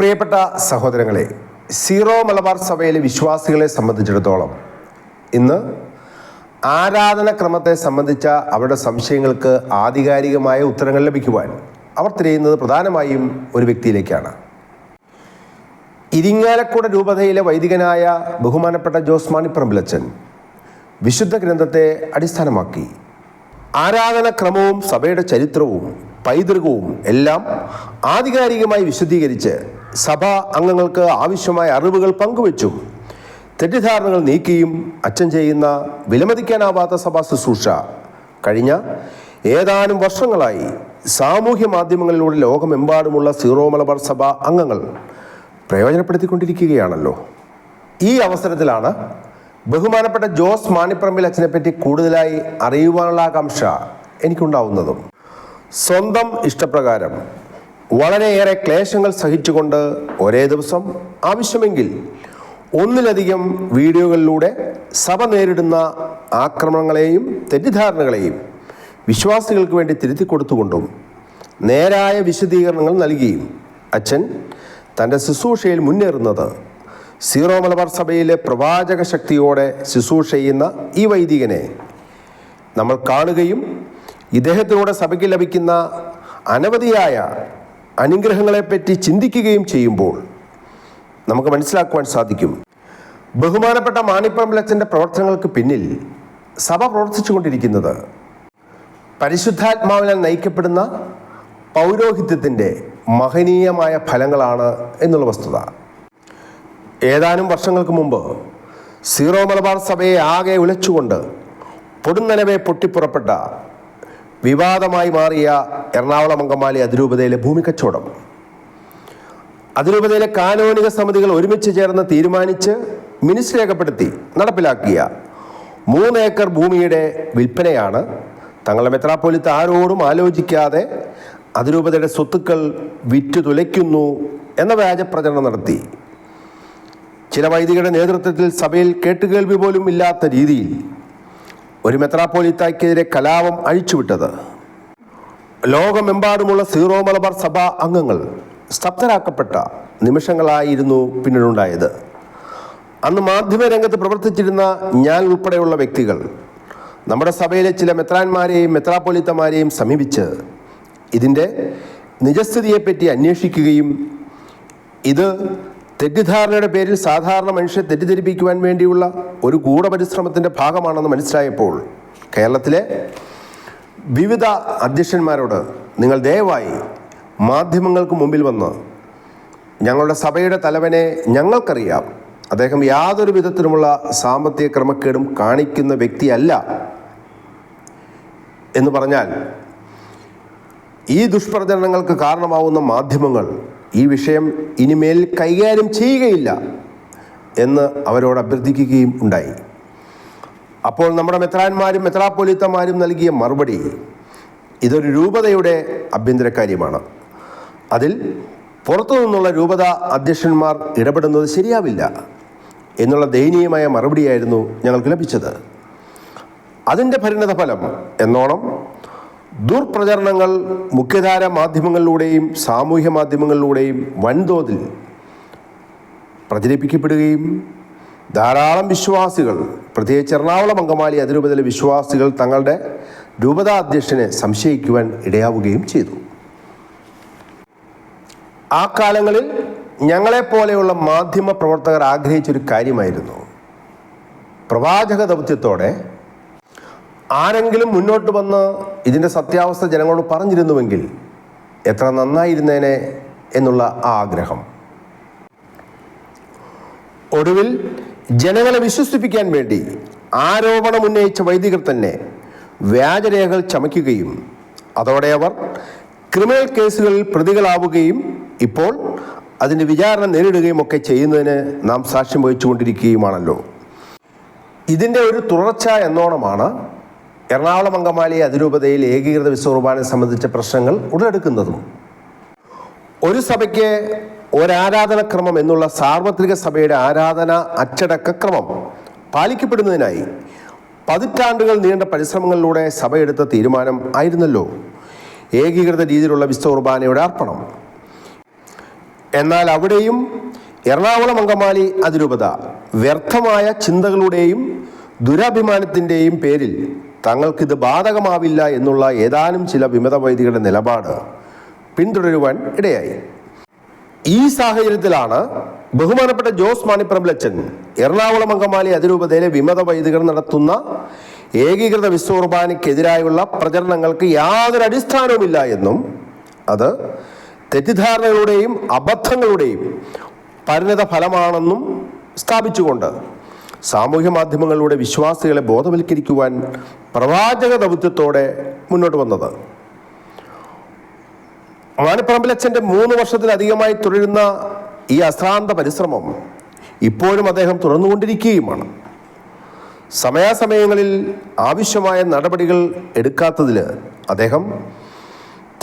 പ്രിയപ്പെട്ട സഹോദരങ്ങളെ സീറോ മലബാർ സഭയിലെ വിശ്വാസികളെ സംബന്ധിച്ചിടത്തോളം ഇന്ന് ആരാധനക്രമത്തെ സംബന്ധിച്ച അവരുടെ സംശയങ്ങൾക്ക് ആധികാരികമായ ഉത്തരങ്ങൾ ലഭിക്കുവാൻ അവർ തിരയുന്നത് പ്രധാനമായും ഒരു വ്യക്തിയിലേക്കാണ്. ഇരിങ്ങാലക്കുട രൂപതയിലെ വൈദികനായ ബഹുമാനപ്പെട്ട ജോസ് മാണിപ്പറമ്പിലച്ചൻ വിശുദ്ധ ഗ്രന്ഥത്തെ അടിസ്ഥാനമാക്കി ആരാധനക്രമവും സഭയുടെ ചരിത്രവും പൈതൃകവും എല്ലാം ആധികാരികമായി വിശദീകരിച്ച് സഭ അംഗങ്ങൾക്ക് ആവശ്യമായ അറിവുകൾ പങ്കുവച്ചു. തെറ്റിദ്ധാരണകൾ നീക്കിയും അച്ഛൻ ചെയ്യുന്ന വിലമതിക്കാനാവാത്ത സഭാ ശുശ്രൂഷ. കഴിഞ്ഞ ഏതാനും വർഷങ്ങളായി സാമൂഹ്യ മാധ്യമങ്ങളിലൂടെ ലോകമെമ്പാടുമുള്ള സീറോ മലബാർ സഭാ അംഗങ്ങൾ പ്രയോജനപ്പെടുത്തിക്കൊണ്ടിരിക്കുകയാണല്ലോ. ഈ അവസരത്തിലാണ് ബഹുമാനപ്പെട്ട ജോസ് മാണിപ്പറമ്പിൽ അച്ഛനെപ്പറ്റി കൂടുതലായി അറിയുവാനുള്ള ആകാംക്ഷ എനിക്കുണ്ടാവുന്നതും. സ്വന്തം ഇഷ്ടപ്രകാരം വളരെയേറെ ക്ലേശങ്ങൾ സഹിച്ചുകൊണ്ട് ഒരേ ദിവസം ആവശ്യമെങ്കിൽ ഒന്നിലധികം വീഡിയോകളിലൂടെ സഭ നേരിടുന്ന ആക്രമണങ്ങളെയും തെറ്റിദ്ധാരണകളെയും വിശ്വാസികൾക്ക് വേണ്ടി തിരുത്തി കൊടുത്തുകൊണ്ടും നേരായ വിശദീകരണങ്ങൾ നൽകിയും അച്ഛൻ തന്റെ ശുശ്രൂഷയിൽ മുന്നേറുന്നത് സീറോ മലബാർ സഭയിലെ പ്രവാചക ശക്തിയോടെ ശുശ്രൂഷ ചെയ്യുന്ന ഈ വൈദികനെ നമ്മൾ കാണുകയും ഇദ്ദേഹത്തിലൂടെ സഭയ്ക്ക് ലഭിക്കുന്ന അനവധിയായ അനുഗ്രഹങ്ങളെപ്പറ്റി ചിന്തിക്കുകയും ചെയ്യുമ്പോൾ നമുക്ക് മനസ്സിലാക്കുവാൻ സാധിക്കും. ബഹുമാനപ്പെട്ട മാണിപ്പറമ്പിലച്ചന്റെ പ്രവർത്തനങ്ങൾക്ക് പിന്നിൽ സഭ പ്രവർത്തിച്ചുകൊണ്ടിരിക്കുന്നത് പരിശുദ്ധാത്മാവിനാൽ നയിക്കപ്പെടുന്ന പൗരോഹിത്യത്തിന്റെ മഹനീയമായ ഫലങ്ങളാണ് എന്നുള്ള വസ്തുത. ഏതാനും വർഷങ്ങൾക്ക് മുമ്പ് സീറോ മലബാർ സഭയെ ആകെ ഉലച്ചുകൊണ്ട് പൊടുന്നനവെ പൊട്ടിപ്പുറപ്പെട്ട വിവാദമായി മാറിയ എറണാകുളം അങ്കമാലി അതിരൂപതയിലെ ഭൂമി കച്ചവടം. അതിരൂപതയിലെ കാനോനിക സമിതികൾ ഒരുമിച്ച് ചേർന്ന് തീരുമാനിച്ച് മിനിസ് രേഖപ്പെടുത്തി നടപ്പിലാക്കിയ മൂന്ന് ഏക്കർ ഭൂമിയുടെ വിൽപ്പനയാണ്. തങ്ങളുടെ മെത്രാപ്പോലിത്ത് ആരോടും ആലോചിക്കാതെ അതിരൂപതയുടെ സ്വത്തുക്കൾ വിറ്റു തുലയ്ക്കുന്നു എന്ന വ്യാജപ്രചരണം നടത്തി. ചില വൈദികരുടെ നേതൃത്വത്തിൽ സഭയിൽ കേട്ടുകേൾവി പോലും ഇല്ലാത്ത രീതിയിൽ ഒരു മെത്രാപ്പോലിത്തായ്ക്കെതിരെ കലാപം അഴിച്ചുവിട്ടത്. ലോകമെമ്പാടുമുള്ള സീറോ മലബാർ സഭാ അംഗങ്ങൾ സ്തബ്ധരാക്കപ്പെട്ട നിമിഷങ്ങളായിരുന്നു പിന്നീടുണ്ടായത്. അന്ന് മാധ്യമരംഗത്ത് പ്രവർത്തിച്ചിരുന്ന ഞാൻ ഉൾപ്പെടെയുള്ള വ്യക്തികൾ നമ്മുടെ സഭയിലെ ചില മെത്രാന്മാരെയും മെത്രാപ്പൊലിത്തമാരെയും സമീപിച്ച് ഇതിന്റെ നിജസ്ഥിതിയെപ്പറ്റി അന്വേഷിക്കുകയും ഇത് തെറ്റിദ്ധാരണയുടെ പേരിൽ സാധാരണ മനുഷ്യരെ തെറ്റിദ്ധരിപ്പിക്കുവാൻ വേണ്ടിയുള്ള ഒരു ഗൂഢപരിശ്രമത്തിന്റെ ഭാഗമാണെന്ന് മനസ്സിലായപ്പോൾ കേരളത്തിലെ വിവിധ അധ്യക്ഷന്മാരോട് നിങ്ങൾ ദയവായി മാധ്യമങ്ങൾക്ക് മുമ്പിൽ വന്ന് ഞങ്ങളുടെ സഭയുടെ തലവനെ ഞങ്ങൾക്കറിയാം. അദ്ദേഹം യാതൊരു വിധത്തിലുമുള്ള സാമ്പത്തിക ക്രമക്കേടും കാണിക്കുന്ന വ്യക്തിയല്ല എന്ന് പറഞ്ഞാൽ ഈ ദുഷ്പ്രചരണങ്ങൾക്ക് കാരണമാവുന്ന മാധ്യമങ്ങൾ ഈ വിഷയം ഇനിമേൽ കൈകാര്യം ചെയ്യുകയില്ല എന്ന് അവരോട് അഭ്യർത്ഥിക്കുകയും ഉണ്ടായി. അപ്പോൾ നമ്മുടെ മെത്രാന്മാരും മെത്രാപ്പൊലിത്തമാരും നൽകിയ മറുപടി ഇതൊരു രൂപതയുടെ ആഭ്യന്തര കാര്യമാണ് അതിൽ പുറത്തു നിന്നുള്ള രൂപത അധ്യക്ഷന്മാർ ഇടപെടുന്നത് ശരിയാവില്ല എന്നുള്ള ദയനീയമായ മറുപടിയായിരുന്നു ഞങ്ങൾക്ക് ലഭിച്ചത്. അതിന്റെ പരിണത ഫലം എന്നോണം ദുർപ്രചരണങ്ങൾ മുഖ്യധാര മാധ്യമങ്ങളിലൂടെയും സാമൂഹ്യ മാധ്യമങ്ങളിലൂടെയും വൻതോതിൽ പ്രചരിപ്പിക്കപ്പെടുകയും ധാരാളം വിശ്വാസികൾ പ്രത്യേകിച്ച് എറണാകുളം അങ്കമാലി അതിരൂപതയിലെ വിശ്വാസികൾ തങ്ങളുടെ രൂപതാ അധ്യക്ഷനെ സംശയിക്കുവാൻ ഇടയാവുകയും ചെയ്തു. ആ കാലങ്ങളിൽ ഞങ്ങളെപ്പോലെയുള്ള മാധ്യമ പ്രവർത്തകർ ആഗ്രഹിച്ചൊരു കാര്യമായിരുന്നു. പ്രവാചക ദൗത്യത്തോടെ ആരെങ്കിലും മുന്നോട്ട് വന്ന് ഇതിന്റെ സത്യാവസ്ഥ ജനങ്ങളോട് പറഞ്ഞിരുന്നുവെങ്കിൽ എത്ര നന്നായിരുന്നേനെ എന്നുള്ള ആ ആഗ്രഹം. ഒടുവിൽ ജനങ്ങളെ വിശ്വസിപ്പിക്കാൻ വേണ്ടി ആരോപണം ഉന്നയിച്ച വൈദികർ തന്നെ വ്യാജരേഖകൾ ചമയ്ക്കുകയും അതോടെ അവർ ക്രിമിനൽ കേസുകളിൽ പ്രതികളാവുകയും ഇപ്പോൾ അതിന്റെ വിചാരണ നേരിടുകയും ഒക്കെ ചെയ്യുന്നതിന് നാം സാക്ഷ്യം വഹിച്ചുകൊണ്ടിരിക്കുകയുമാണല്ലോ. ഇതിന്റെ ഒരു തുടർച്ച എന്നോണമാണ് എറണാകുളം അങ്കമാലി അതിരൂപതയിൽ ഏകീകൃത വിശ്വകുർബാനെ സംബന്ധിച്ച പ്രശ്നങ്ങൾ ഉടലെടുക്കുന്നതും. ഒരു സഭയ്ക്ക് ഒരാരാധനക്രമം എന്നുള്ള സാർവത്രിക സഭയുടെ ആരാധന അച്ചടക്കക്രമം പാലിക്കപ്പെടുന്നതിനായി പതിറ്റാണ്ടുകൾ നീണ്ട പരിശ്രമങ്ങളിലൂടെ സഭയെടുത്ത തീരുമാനം ആയിരുന്നല്ലോ. ഏകീകൃത രീതിയിലുള്ള വിശ്വ കുർബാനയുടെ അർപ്പണം. എന്നാൽ അവിടെയും എറണാകുളം അങ്കമാലി അതിരൂപത വ്യർത്ഥമായ ചിന്തകളുടെയും ദുരഭിമാനത്തിന്റെയും പേരിൽ തങ്ങൾക്കിത് ബാധകമാവില്ല എന്നുള്ള ഏതാനും ചില വിമത വൈദികളുടെ നിലപാട് പിന്തുടരുവാൻ ഇടയായി. ഈ സാഹചര്യത്തിലാണ് ബഹുമാനപ്പെട്ട ജോസ് മാണിപ്രബലച്ചൻ എറണാകുളം അങ്കമാലി അതിരൂപതയിലെ വിമത വൈദികർ നടത്തുന്ന ഏകീകൃത വിശ്വകുർബാനയ്ക്കെതിരായുള്ള പ്രചരണങ്ങൾക്ക് യാതൊരു അടിസ്ഥാനവുമില്ല എന്നും അത് തെറ്റിദ്ധാരണകളുടെയും അബദ്ധങ്ങളുടെയും പരിണിത ഫലമാണെന്നും സ്ഥാപിച്ചുകൊണ്ട് സാമൂഹ്യ മാധ്യമങ്ങളിലൂടെ വിശ്വാസികളെ ബോധവൽക്കരിക്കുവാൻ പ്രവാചക ദൗത്യത്തോടെ മുന്നോട്ട് വന്നത്. മാണിപ്പറമ്പിലച്ഛന്റെ മൂന്ന് വർഷത്തിലധികമായി തുടരുന്ന ഈ അശ്രാന്ത പരിശ്രമം ഇപ്പോഴും അദ്ദേഹം തുടർന്നുകൊണ്ടിരിക്കുകയുമാണ് സമയാസമയങ്ങളിൽ ആവശ്യമായ നടപടികൾ എടുക്കാത്തതിൽ അദ്ദേഹം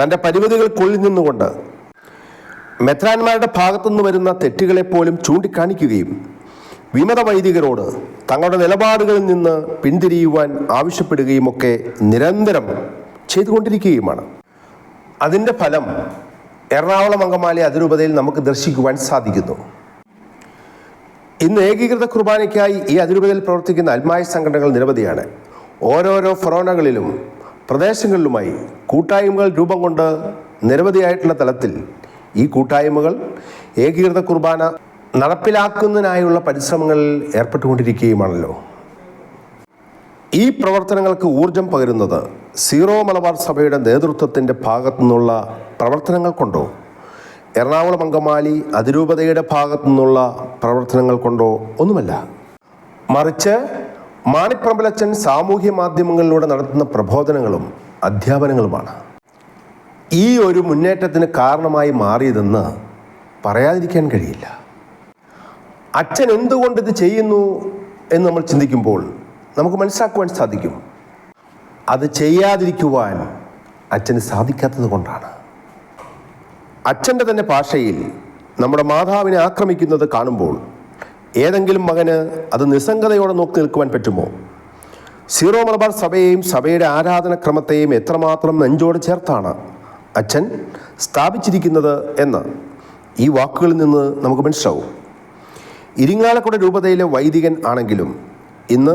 തന്റെ പരിമിതികൾക്കുള്ളിൽ നിന്നുകൊണ്ട് മെത്രാന്മാരുടെ ഭാഗത്തുനിന്ന് വരുന്ന തെറ്റുകളെപ്പോലും ചൂണ്ടിക്കാണിക്കുകയും വിമത വൈദികരോട് തങ്ങളുടെ നിലപാടുകളിൽ നിന്ന് പിന്തിരിയുവാൻ ആവശ്യപ്പെടുകയുമൊക്കെ നിരന്തരം ചെയ്തുകൊണ്ടിരിക്കുകയുമാണ്. അതിന്റെ ഫലം എറണാകുളം അങ്കമാലി അതിരൂപതയിൽ നമുക്ക് ദർശിക്കുവാൻ സാധിക്കുന്നു. ഇന്ന് ഏകീകൃത കുർബാനയ്ക്കായി ഈ അതിരൂപതയിൽ പ്രവർത്തിക്കുന്ന അൽമായ സംഘടനകൾ നിരവധിയാണ്. ഓരോരോ ഫൊറോണകളിലും പ്രദേശങ്ങളിലുമായി കൂട്ടായ്മകൾ രൂപം കൊണ്ട് നിരവധിയായിട്ടുള്ള തലത്തിൽ ഈ കൂട്ടായ്മകൾ ഏകീകൃത കുർബാന നടപ്പിലാക്കുന്നതിനായുള്ള പരിശ്രമങ്ങളിൽ ഏർപ്പെട്ടുകൊണ്ടിരിക്കുകയുമാണല്ലോ. ഈ പ്രവർത്തനങ്ങൾക്ക് ഊർജം പകരുന്നത് സീറോ മലബാർ സഭയുടെ നേതൃത്വത്തിന്റെ ഭാഗത്തു നിന്നുള്ള പ്രവർത്തനങ്ങൾ കൊണ്ടോ? എറണാകുളം അങ്കമാലി അതിരൂപതയുടെ ഭാഗത്തു നിന്നുള്ള പ്രവർത്തനങ്ങൾ കൊണ്ടോ ഒന്നുമല്ല. മറിച്ച് മാണിപ്രമ്പലച്ചൻ സാമൂഹ്യ മാധ്യമങ്ങളിലൂടെ നടത്തുന്ന പ്രബോധനങ്ങളും അധ്യാപനങ്ങളുമാണ്. ഈ ഒരു മുന്നേറ്റത്തിന് കാരണമായി മാറിയതെന്ന് പറയാതിരിക്കാൻ കഴിയില്ല. അച്ഛൻ എന്തുകൊണ്ട് ഇത് ചെയ്യുന്നു എന്ന് നമ്മൾ ചിന്തിക്കുമ്പോൾ നമുക്ക് മനസ്സിലാക്കുവാൻ സാധിക്കും. അത് ചെയ്യാതിരിക്കുവാൻ അച്ഛന് സാധിക്കാത്തത് കൊണ്ടാണ്. അച്ഛന്റെ തന്നെ ഭാഷയിൽ നമ്മുടെ മാതാവിനെ ആക്രമിക്കുന്നത് കാണുമ്പോൾ ഏതെങ്കിലും മകന് അത് നിസ്സംഗതയോടെ നോക്കി നിൽക്കുവാൻ പറ്റുമോ? സീറോ മലബാർ സഭയെയും സഭയുടെ ആരാധനക്രമത്തെയും എത്രമാത്രം നെഞ്ചോട് ചേർത്താണ് അച്ഛൻ സ്ഥാപിച്ചിരിക്കുന്നത് എന്ന് ഈ വാക്കുകളിൽ നിന്ന് നമുക്ക് മനസ്സിലാവും. ഇരിങ്ങാലക്കുട രൂപതയിലെ വൈദികൻ ആണെങ്കിലും ഇന്ന്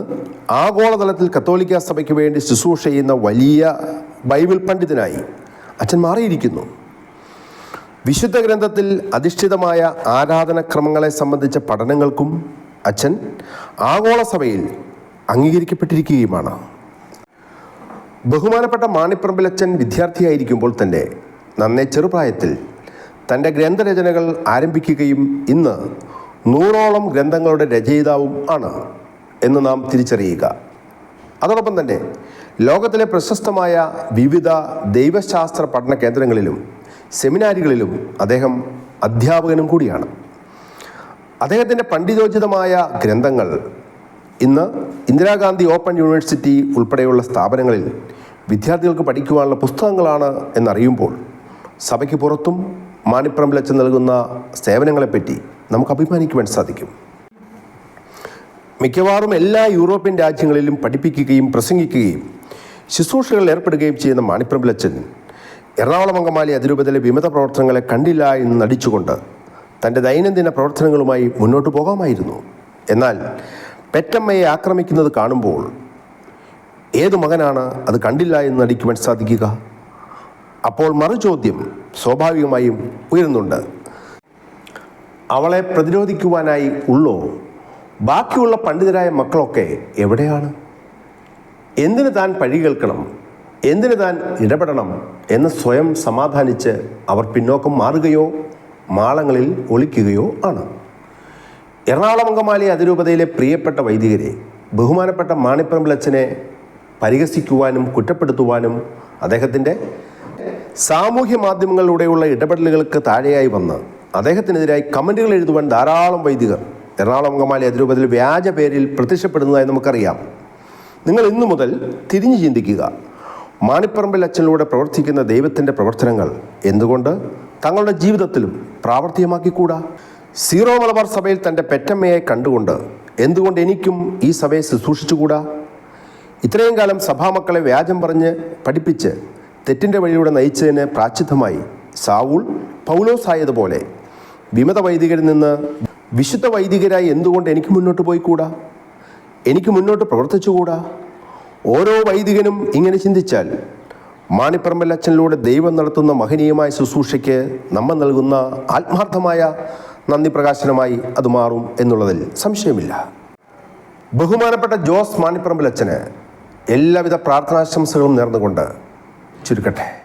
ആഗോളതലത്തിൽ കത്തോലിക്ക സഭയ്ക്ക് വേണ്ടി ശുശ്രൂഷ ചെയ്യുന്ന വലിയ ബൈബിൾ പണ്ഡിതനായി അച്ഛൻ മാറിയിരിക്കുന്നു. വിശുദ്ധ ഗ്രന്ഥത്തിൽ അധിഷ്ഠിതമായ ആരാധനക്രമങ്ങളെ സംബന്ധിച്ച പഠനങ്ങൾക്കും അച്ഛൻ ആഗോള സഭയിൽ അംഗീകരിക്കപ്പെട്ടിരിക്കുകയുമാണ്. ബഹുമാനപ്പെട്ട മാണിപ്പറമ്പിൽ അച്ഛൻ വിദ്യാർത്ഥിയായിരിക്കുമ്പോൾ തന്നെ നന്നേ ചെറുപ്രായത്തിൽ തന്റെ ഗ്രന്ഥരചനകൾ ആരംഭിക്കുകയും ഇന്ന് നൂറോളം ഗ്രന്ഥങ്ങളുടെ രചയിതാവും ആണ്. എന്ന് നാം തിരിച്ചറിയുക. അതോടൊപ്പം തന്നെ ലോകത്തിലെ പ്രശസ്തമായ വിവിധ ദൈവശാസ്ത്ര പഠന കേന്ദ്രങ്ങളിലും സെമിനാരികളിലും അദ്ദേഹം അധ്യാപകനും കൂടിയാണ്. അദ്ദേഹത്തിന്റെ പണ്ഡിതോചിതമായ ഗ്രന്ഥങ്ങൾ ഇന്ന് ഇന്ദിരാഗാന്ധി ഓപ്പൺ യൂണിവേഴ്സിറ്റി ഉൾപ്പെടെയുള്ള സ്ഥാപനങ്ങളിൽ വിദ്യാർത്ഥികൾക്ക് പഠിക്കുവാനുള്ള പുസ്തകങ്ങളാണ് എന്നറിയുമ്പോൾ സഭയ്ക്ക് പുറത്തും മാണിപ്പറമ്പിലച്ചൻ നൽകുന്ന സേവനങ്ങളെപ്പറ്റി നമുക്ക് അഭിമാനിക്കുവാൻ സാധിക്കും. മിക്കവാറും എല്ലാ യൂറോപ്യൻ രാജ്യങ്ങളിലും പഠിപ്പിക്കുകയും പ്രസംഗിക്കുകയും ശുശ്രൂഷകളിൽ ഏർപ്പെടുകയും ചെയ്യുന്ന മാണിപ്രഭുലച്ചൻ എറണാകുളം അങ്കമാലി അതിരൂപതയിലെ വിമത പ്രവർത്തനങ്ങളെ കണ്ടില്ല എന്ന് നടിച്ചുകൊണ്ട് തന്റെ ദൈനംദിന പ്രവർത്തനങ്ങളുമായി മുന്നോട്ട് പോകാമായിരുന്നു. എന്നാൽ പെറ്റമ്മയെ ആക്രമിക്കുന്നത് കാണുമ്പോൾ ഏതു മകനാണ് അത് കണ്ടില്ല എന്ന് നടിക്കുവാൻ സാധിക്കുക? അപ്പോൾ മറുചോദ്യം സ്വാഭാവികമായും ഉയരുന്നുണ്ട്. അവളെ പ്രതിരോധിക്കുവാനായി ഉള്ളോ? ബാക്കിയുള്ള പണ്ഡിതരായ മക്കളൊക്കെ എവിടെയാണ്? എന്തിന് താൻ പഴി കേൾക്കണം? എന്തിന് താൻ ഇടപെടണം എന്ന് സ്വയം സമാധാനിച്ച് അവർ പിന്നോക്കം മാറുകയോ മാളങ്ങളിൽ ഒളിക്കുകയോ ആണ്. എറണാകുളം അങ്കമാലി അതിരൂപതയിലെ പ്രിയപ്പെട്ട വൈദികരെ ബഹുമാനപ്പെട്ട മാണിപ്രമ്പിളച്ചനെ പരിഹസിക്കുവാനും കുറ്റപ്പെടുത്തുവാനും അദ്ദേഹത്തിന്റെ സാമൂഹ്യ മാധ്യമങ്ങളിലൂടെയുള്ള ഇടപെടലുകൾക്ക് താഴെയായി വന്ന് അദ്ദേഹത്തിനെതിരായി കമന്റുകൾ എഴുതുവാൻ ധാരാളം വൈദികർ എറണാകുളം അങ്കമാലി അതിരൂപതയിൽ വ്യാജ പേരിൽ പ്രത്യക്ഷപ്പെടുന്നതായി നമുക്കറിയാം. നിങ്ങൾ ഇന്നു മുതൽ തിരിഞ്ഞു ചിന്തിക്കുക. മാണിപ്പറമ്പിൽ അച്ഛനിലൂടെ പ്രവർത്തിക്കുന്ന ദൈവത്തിന്റെ പ്രവർത്തനങ്ങൾ എന്തുകൊണ്ട്? തങ്ങളുടെ ജീവിതത്തിലും പ്രാവർത്തികമാക്കിക്കൂടാ? സീറോ മലബാർ സഭയിൽ തന്റെ പെറ്റമ്മയെ കണ്ടുകൊണ്ട് എന്തുകൊണ്ട് എനിക്കും ഈ സഭയെ ശുശ്രൂഷിച്ചുകൂടാ? ഇത്രയും കാലം സഭാമക്കളെ വ്യാജം പറഞ്ഞ് പഠിപ്പിച്ച് തെറ്റിന്റെ വഴിയിലൂടെ നയിച്ചതിന് പ്രാച്ചിത്തമായി സാവൂൾ പൗലോസ് ആയതുപോലെ വിമത വൈദികരിൽ നിന്ന് വിശുദ്ധ വൈദികരായി എന്തുകൊണ്ട് എനിക്ക് മുന്നോട്ട് പോയിക്കൂടാ? എനിക്ക് മുന്നോട്ട് പ്രവർത്തിച്ചുകൂടാ? ഓരോ വൈദികനും ഇങ്ങനെ ചിന്തിച്ചാൽ മാണിപ്പറമ്പൽ അച്ഛനിലൂടെ ദൈവം നടത്തുന്ന മഹനീയമായ ശുശ്രൂഷയ്ക്ക് നമ്മൾ നൽകുന്ന ആത്മാർത്ഥമായ നന്ദി പ്രകാശനമായി അത് മാറും എന്നുള്ളതിൽ സംശയമില്ല. ബഹുമാനപ്പെട്ട ജോസ് മാണിപ്പറമ്പൽ അച്ഛന് എല്ലാവിധ പ്രാർത്ഥനാശംസകളും നേർന്നുകൊണ്ട് ചുരുക്കട്ടെ.